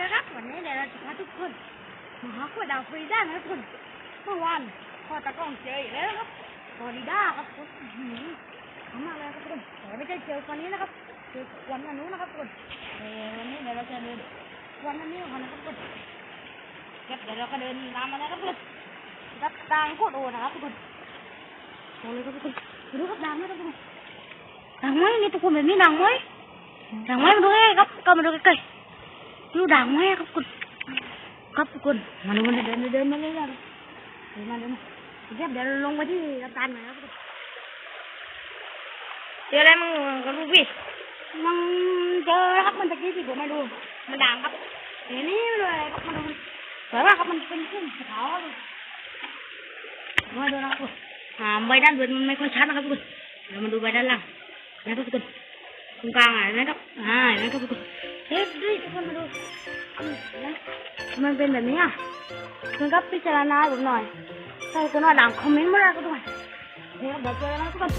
นี้เดี๋ยวเราจะพาทุกคนมาหาขวดดาวฟรีด้านะครับทุกคนเมื่อวานพอตะกล้องเจออีกแล้วนะครับฟลอริดาครับทุกคนอื้อหือเอามากเลยครับทุกคนแต่ไม่ใช่เจอวันนี้นะครับเจอวันอันนู้นนะครับทุกคนเออวันนี้เดี๋ยวเราจะเดินวันอันนี้กันนะครับทุกคนครับเดี๋ยวเราก็เดินตามมาแล้วครับทุกคนรับทางโคตรโอนะครับทุกคนโอ้เลยครับทุกคนดูครับดังไหมครับทุกคนดังไหมนี่ทุกคนแบบนี้ดังไหมดังไหมมาดูใกล้ครับก็มาดูใกล้ๆ ดูดังไหมครับทุกครับทุกคนมาดูมันเดินเดินเดินมาเรื่อยๆครับเดินมาเดินมาเดี๋ยวเดี๋ยวลงไปที่กัปตันหน่อยครับทุกคนเจออะไรมึงกับลูกพี่มันเจอแล้วครับมันตะกี้ที่ผมมาดู มันด่างครับเห็นนี่เลยครับมาดูสวยมากครับมันเป็นขึ้นขาวครับมาดูนะครับทุกคนอ่าใบด้านบนมันไม่ค่อยชัดนะครับทุกคนเรามาดูใบด้านล่างนะครับทุกคนตรงกลางอะนะครับอ่านะครับทุกคน เฮ้ยนี่ทุกคนมาดูอืมเห็นไหมมันเป็นแบบนี้อะคุณครับพิจารณาผมหน่อยถ้าคุณว่าด่างคอมเมนต์มาได้ก็ด้วยเดี๋ยวเดี๋ยวเจอกันนะทุกคน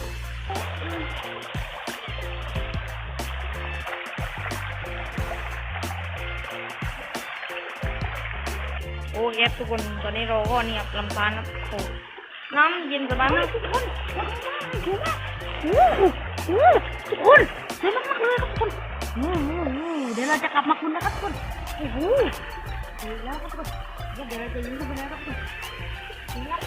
โอ้ยทุกคนตอนนี้เราก็เนี่ยลำพานครับโอ้น้ำเย็นสบายมากทุกคนถูกมากโอ้โหโอ้โหทุกคนสวยมากๆเลยครับทุกคนโอ้โห เดี๋ยวเราจะกลับมาคุณนะครับทุกคนโอ้โหถึงแล้วครับทุกคนเดี๋ยวเราจะยิงขึ้นไปแล้วครับทุกคนถึงแล้ว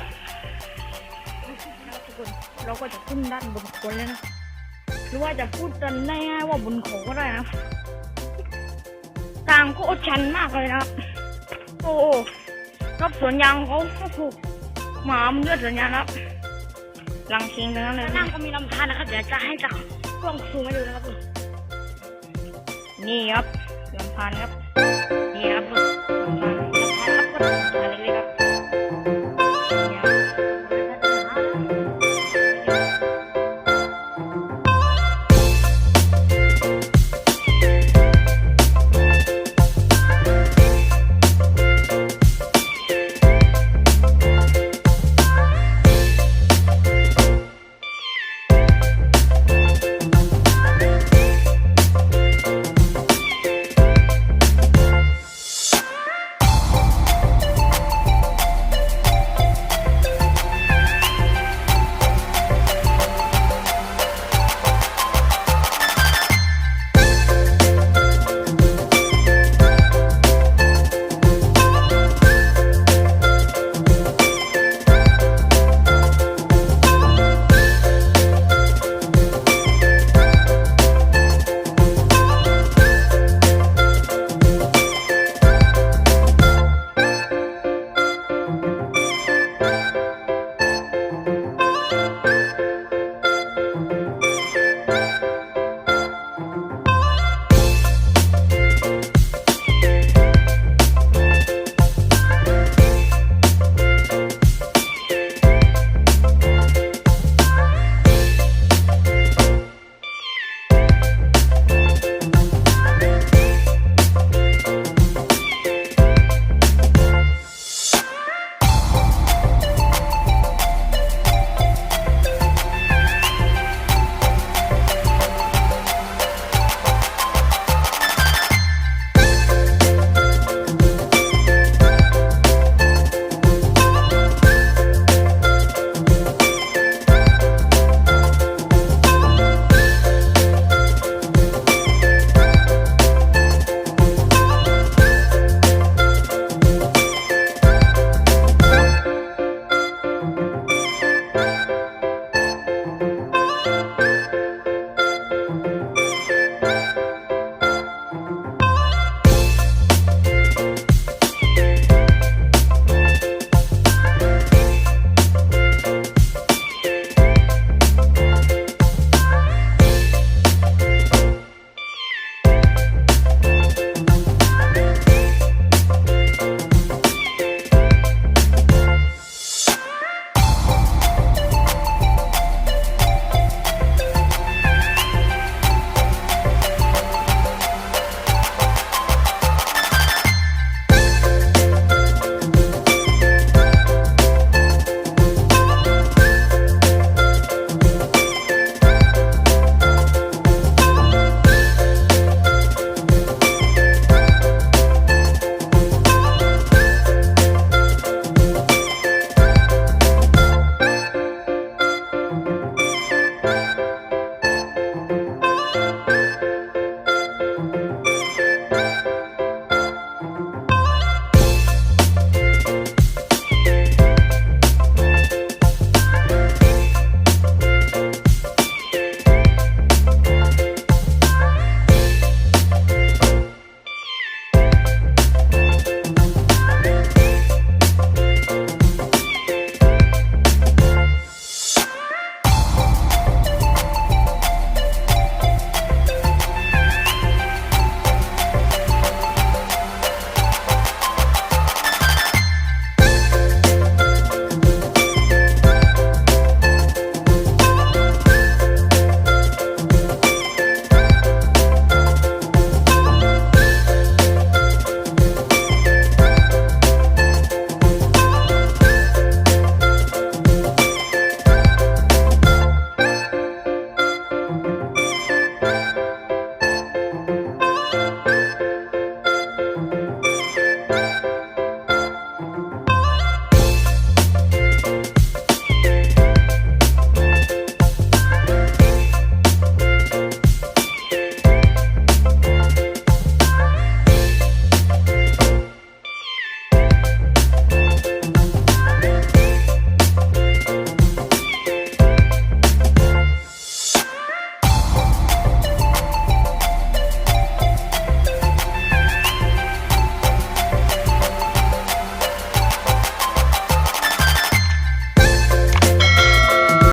ทุกคนเราก็จะขึ้นด้านบนคนเลยนะ หรือว่าจะพูดกันได้ง่ายๆว่าบนเขาก็ได้นะทางก็ชันมากเลยนะโอ้โหรอบสวนยางเขาโอ้โหหมามันเลือดสวนยางนะครับหลังเคียงทั้งนั้นเลยนล่งก็มีลำธารนะครับ เดี๋ยวจะให้จากกล้องซูมให้ดูนะครับทุกค นี่ครับเดิมพันครับ